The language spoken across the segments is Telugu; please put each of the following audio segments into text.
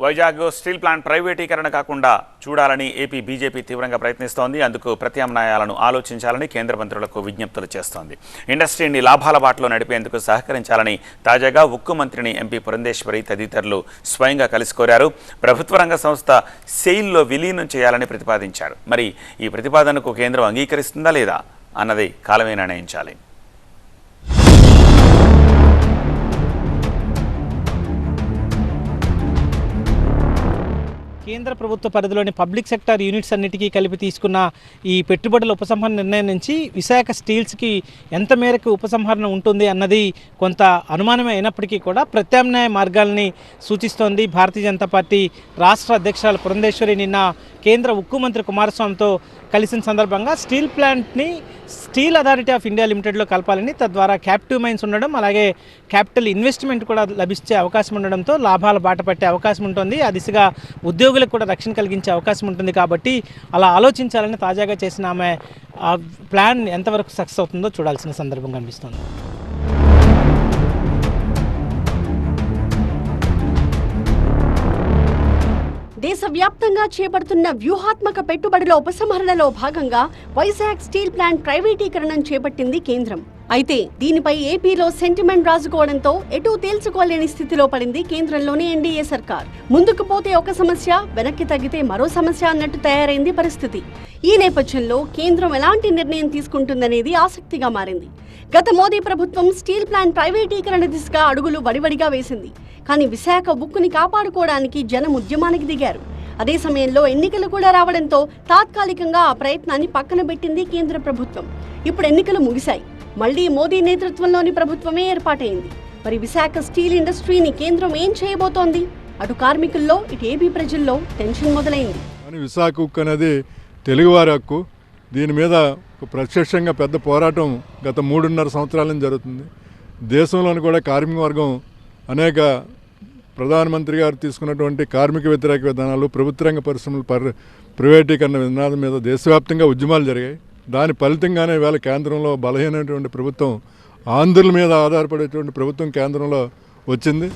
వైజాగ్ స్టీల్ ప్లాంట్ ప్రైవేటీకరణ కాకుండా చూడాలని ఏపీ బీజేపీ తీవ్రంగా ప్రయత్నిస్తోంది. అందుకు ప్రత్యామ్నాయాలను ఆలోచించాలని కేంద్ర మంత్రులకు విజ్ఞప్తులు చేస్తోంది. ఇండస్ట్రీని లాభాల బాటలో నడిపేందుకు సహకరించాలని తాజాగా ఉక్కు మంత్రిని ఎంపీ పురంధేశ్వరి తదితరులు స్వయంగా కలిసి కోరారు ప్రభుత్వ రంగ సంస్థ సెయిల్లో విలీనం చేయాలని ప్రతిపాదించారు. మరి ఈ ప్రతిపాదనకు కేంద్రం అంగీకరిస్తుందా లేదా అన్నది కాలమే నిర్ణయించాలి. కేంద్ర ప్రభుత్వ పరిధిలోని పబ్లిక్ సెక్టర్ యూనిట్స్ అన్నిటికీ కలిపి తీసుకున్న ఈ పెట్టుబడుల ఉపసంహరణ నిర్ణయం నుంచి విశాఖ స్టీల్స్కి ఎంత మేరకు ఉపసంహరణ ఉంటుంది అన్నది కొంత అనుమానమే అయినప్పటికీ కూడా ప్రత్యామ్నాయ మార్గాల్ని సూచిస్తోంది. భారతీయ జనతా పార్టీ రాష్ట్ర అధ్యక్షురాలు పురంధేశ్వరి నిన్న కేంద్ర ఉక్కు మంత్రి కుమారస్వామితో కలిసిన సందర్భంగా స్టీల్ ప్లాంట్ని స్టీల్ అథారిటీ ఆఫ్ ఇండియా లిమిటెడ్లో కలపాలని తద్వారా క్యాపిటివ్ మైన్స్ ఉండడం అలాగే క్యాపిటల్ ఇన్వెస్ట్మెంట్ కూడా లభించే అవకాశం ఉండడంతో లాభాల బాట పట్టే అవకాశం ఉంటుంది. ఆ దిశగా ఉద్యోగులకు కూడా రక్షణ కలిగించే అవకాశం ఉంటుంది కాబట్టి అలా ఆలోచించాలని తాజాగా చేసిన ఆమె ఆ ప్లాన్ ఎంతవరకు సక్సెస్ అవుతుందో చూడాల్సిన సందర్భం కనిపిస్తుంది. దేశవ్యాప్తంగా చేపడుతున్న వ్యూహాత్మక పెట్టుబడుల ఉపసంహరణలో భాగంగా వైజాగ్ స్టీల్ ప్లాంట్ ప్రైవేటీకరణం చేపట్టింది కేంద్రం. అయితే దీనిపై ఏపీలో సెంటిమెంట్ రాజుకోవడంతో ఎటూ తేల్చుకోలేని స్థితిలో పడింది కేంద్రంలోని ఎన్డీఏ సర్కార్. ముందుకు పోతే ఒక సమస్య వెనక్కి తగ్గితే మరో సమస్య అన్నట్టు తయారైంది పరిస్థితి. ఈ నేపథ్యంలో కేంద్రం ఎలాంటి నిర్ణయం తీసుకుంటుందనేది ఆసక్తిగా మారింది. గత మోదీ ప్రభుత్వం స్టీల్ ప్లాంట్ ప్రైవేటీకరణ దిశగా అడుగులు వడివడిగా వేసింది. కానీ విశాఖ ఉక్కుని కాపాడుకోవడానికి జనం ఉద్యమానికి దిగారు. అదే సమయంలో ఎన్నికలు కూడా రావడంతో తాత్కాలికంగా ఆ ప్రయత్నాన్ని పక్కన పెట్టింది కేంద్ర ప్రభుత్వం. ఇప్పుడు ఎన్నికలు ముగిశాయి. మళ్ళీ మోదీ నేతృత్వంలోని ప్రభుత్వమే ఏర్పాటైంది. మరి విశాఖ స్టీల్ ఇండస్ట్రీని కేంద్రం ఏం చేయబోతోంది? అటు కార్మికుల్లో ఇటు ఏపీ ప్రజల్లో టెన్షన్ మొదలైంది. విశాఖ హక్కు అనేది తెలుగువారి హక్కు. దీని మీద ఒక ప్రత్యక్షంగా పెద్ద పోరాటం గత మూడున్నర సంవత్సరాల నుంచి జరుగుతుంది. దేశంలోని కూడా కార్మిక వర్గం అనేక ప్రధానమంత్రి గారు తీసుకున్నటువంటి కార్మిక వ్యతిరేక విధానాలు ప్రభుత్వ రంగ పరిశ్రమలు పరి ప్రైవేటీకరణ విధానం మీద దేశవ్యాప్తంగా ఉద్యమాలు జరిగాయి. దాని ఫలితంగానే ఇవాళ కేంద్రంలో బలహీనమైనటువంటి ప్రభుత్వం ఆంధ్రుల మీద ఆధారపడేటువంటి ప్రభుత్వం కేంద్రంలో వచ్చింది.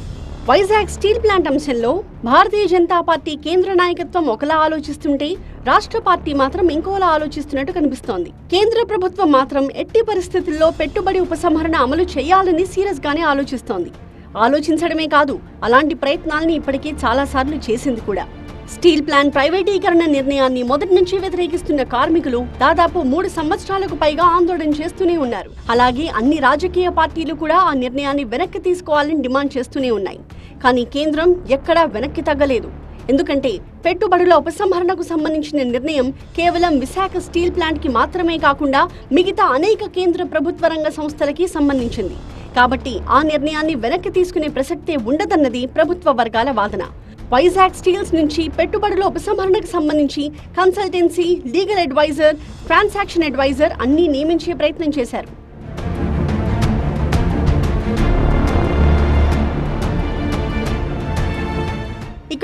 వైజాగ్ స్టీల్ ప్లాంట్ అంశంలో భారతీయ జనతా పార్టీ కేంద్ర నాయకత్వం ఒకలా ఆలోచిస్తుంటే రాష్ట్ర పార్టీ మాత్రం ఇంకోలా ఆలోచిస్తున్నట్టు కనిపిస్తోంది. కేంద్ర ప్రభుత్వం మాత్రం ఎట్టి పరిస్థితుల్లో పెట్టుబడి ఉపసంహరణ అమలు చేయాలని సీరియస్ గానే ఆలోచిస్తోంది. ఆలోచించడమే కాదు అలాంటి ప్రయత్నాల్ని ఇప్పటికే చాలాసార్లు చేసింది కూడా. స్టీల్ ప్లాంట్ ప్రైవేటీకరణ నిర్ణయాన్ని మొదటి నుంచి వ్యతిరేకిస్తున్న కార్మికులు దాదాపు మూడు సంవత్సరాలకు పైగా ఆందోళన చేస్తూనే ఉన్నారు. అలాగే అన్ని రాజకీయ పార్టీలు కూడా ఆ నిర్ణయాన్ని వెనక్కి తీసుకోవాలని డిమాండ్ చేస్తూనే ఉన్నాయి. కానీ కేంద్రం ఎక్కడా వెనక్కి తగ్గలేదు. ఎందుకంటే పెట్టుబడుల ఉపసంహరణకు సంబంధించిన నిర్ణయం కేవలం విశాఖ స్టీల్ ప్లాంట్కి మాత్రమే కాకుండా మిగతా అనేక కేంద్ర ప్రభుత్వ రంగ సంస్థలకి సంబంధించింది. కాబట్టి ఆ నిర్ణయాన్ని వెనక్కి తీసుకునే ప్రసక్తే ఉండదన్నది ప్రభుత్వ వర్గాల వాదన. వైజాగ్ స్టీల్స్ నుంచి పెట్టుబడుల ఉపసంహరణకు సంబంధించి consultancy legal adviser transaction adviser అన్నీ నియమించే ప్రయత్నం చేశారు.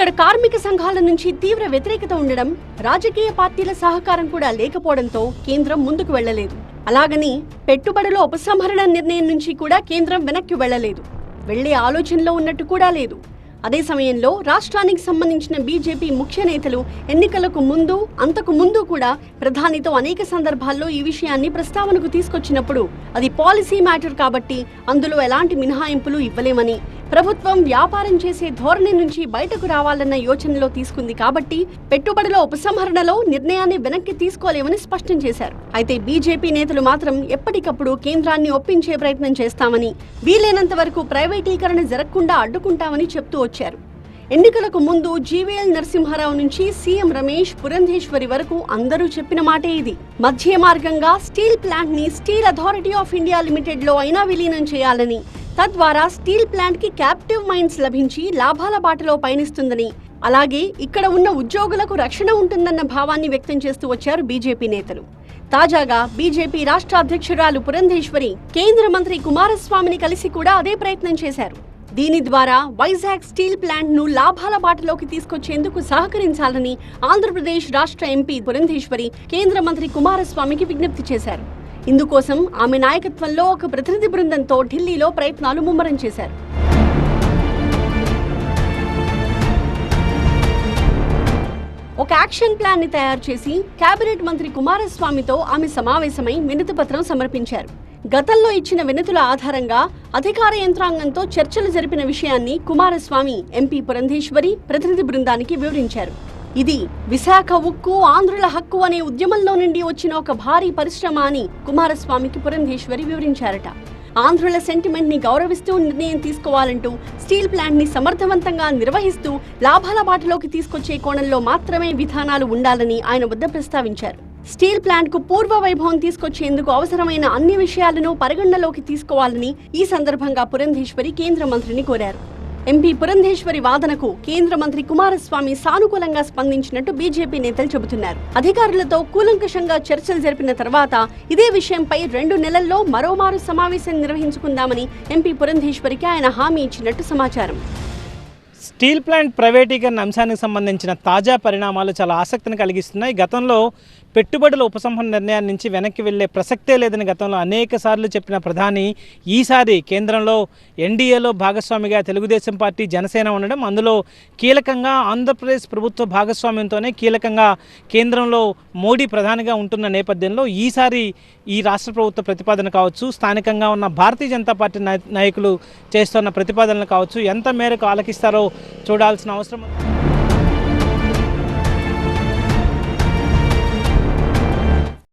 ఇక్కడ కార్మిక సంఘాల నుంచి తీవ్ర వ్యతిరేకత ఉండడం రాజకీయ పార్టీల సహకారం కూడా లేకపోవడంతో కేంద్రం ముందుకు వెళ్ళలేదు అలాగని పెట్టుబడుల ఉపసంహరణ నిర్ణయం నుంచి కూడా కేంద్రం వెనక్కి వెళ్ళలేదు వెళ్ళే ఆలోచనలో ఉన్నట్టు కూడా లేదు. అదే సమయంలో రాష్ట్రానికి సంబంధించిన బీజేపీ ముఖ్య నేతలు ఎన్నికలకు ముందు అంతకు ముందు కూడా ప్రధానితో అనేక సందర్భాల్లో ఈ విషయాన్ని ప్రస్తావనకు తీసుకొచ్చినప్పుడు అది పాలసీ మ్యాటర్ కాబట్టి అందులో ఎలాంటి మినహాయింపులు ఇవ్వలేమని ప్రభుత్వం వ్యాపారం చేసే ధోరణి నుంచి బయటకు రావాలన్న యోచనలో తీసుకుంది కాబట్టి పెట్టుబడుల ఉపసంహరణలో నిర్ణయాన్ని వెనక్కి తీసుకోలేమని స్పష్టం చేశారు. అయితే బీజేపీ నేతలు మాత్రం ఎప్పటికప్పుడు కేంద్రాన్ని ఒప్పించే ప్రయత్నం చేస్తామని వీలైనంత వరకు ప్రైవేటీకరణ జరగకుండా అడ్డుకుంటామని చెప్తూ వచ్చారు. ఎన్నికలకు ముందు జీవీఎల్ నరసింహారావు నుంచి సీఎం రమేష్ పురంధేశ్వరి వరకు అందరూ చెప్పిన మాటే ఇది. మధ్య మార్గంగా స్టీల్ ప్లాంట్ని స్టీల్ అథారిటీ ఆఫ్ ఇండియా లిమిటెడ్లో అయినా విలీనం చేయాలని తద్వారా స్టీల్ ప్లాంట్కి క్యాప్టివ్ మైన్స్ లభించి లాభాల బాటలో పయనిస్తుందని. అలాగే ఇక్కడ ఉన్న ఉద్యోగులకు రక్షణ ఉంటుందన్న భావాన్ని వ్యక్తం చేస్తూ వచ్చారు బీజేపీ నేతలు. తాజాగా బీజేపీ రాష్ట్ర అధ్యక్షురాలు పురంధేశ్వరి కేంద్ర మంత్రి కుమారస్వామిని కలిసి కూడా అదే ప్రయత్నం చేశారు. దీని ద్వారా వైజాగ్ స్టీల్ ప్లాంట్ను లాభాల బాటలోకి తీసుకొచ్చేందుకు సహకరించాలని ఆంధ్రప్రదేశ్ రాష్ట్ర ఎంపీ పురంధేశ్వరి కేంద్ర మంత్రి కుమారస్వామికి విజ్ఞప్తి చేశారు. ఇందుకోసం ఆమె నాయకత్వంలో ఒక ప్రతినిధి బృందంతో ఢిల్లీలో ప్రయత్నాలు ముమ్మరం చేశారు. ఒక యాక్షన్ ప్లాన్ని తయారు చేసి కేబినెట్ మంత్రి కుమారస్వామితో ఆమె సమావేశమై వినతి పత్రం సమర్పించారు. గతంలో ఇచ్చిన వినతుల ఆధారంగా అధికార యంత్రాంగంతో చర్చలు జరిపిన విషయాన్ని కుమారస్వామి ఎంపీ పురంధేశ్వరి ప్రతినిధి బృందానికి వివరించారు. ఇది విశాఖ ఉక్కు ఆంధ్రుల హక్కు అనే ఉద్యమంలో నుండి వచ్చిన ఒక భారీ పరిశ్రమ అని కుమారస్వామికి పురంధేశ్వరి వివరించారట. ఆంధ్రుల సెంటిమెంట్ని గౌరవిస్తూ నిర్ణయం తీసుకోవాలంటూ స్టీల్ ప్లాంట్ని సమర్థవంతంగా నిర్వహిస్తూ లాభాల బాటలోకి తీసుకొచ్చే కోణంలో మాత్రమే విధానాలు ఉండాలని ఆయన వద్ద ప్రస్తావించారు. స్టీల్ ప్లాంట్కు పూర్వ వైభవం తీసుకొచ్చేందుకు అవసరమైన అన్ని విషయాలను పరిగణనలోకి తీసుకోవాలని ఈ సందర్భంగా పురంధేశ్వరి కేంద్ర మంత్రిని కోరారు. ఎంపీ పురంధేశ్వరి వాదనకు కేంద్ర మంత్రి కుమారస్వామి సానుకూలంగా స్పందించినట్టు బీజేపీ నేతలు చెబుతున్నారు. అధికారులతో కూలంకషంగా చర్చలు జరిపిన తర్వాత ఇదే విషయంపై రెండు నెలల్లో మరోమారు సమావేశం నిర్వహించుకుందామని ఎంపీ పురంధేశ్వరికి ఆయన హామీ ఇచ్చినట్టు సమాచారం. స్టీల్ ప్లాంట్ ప్రైవేటీకరణ అంశానికి సంబంధించిన తాజా పరిణామాలు చాలా ఆసక్తిని కలిగిస్తున్నాయి. గతంలో పెట్టుబడుల ఉపసంహరణ నిర్ణయాన్ని నుంచి వెనక్కి వెళ్ళే ప్రసక్తే లేదని గతంలో అనేక సార్లు చెప్పిన ప్రధాని ఈసారి కేంద్రంలో ఎన్డీఏలో భాగస్వామిగా తెలుగుదేశం పార్టీ జనసేన ఉండడం అందులో కీలకంగా ఆంధ్రప్రదేశ్ ప్రభుత్వ భాగస్వామ్యంతోనే కీలకంగా కేంద్రంలో మోడీ ప్రధానిగా ఉంటున్న నేపథ్యంలో ఈసారి ఈ రాష్ట్ర ప్రభుత్వ ప్రతిపాదన కావచ్చు స్థానికంగా ఉన్న భారతీయ జనతా పార్టీ నాయకులు చేస్తున్న ప్రతిపాదనలు కావచ్చు ఎంత మేరకు ఆలకిస్తారో చూడాల్సిన అవసరం ఉంది.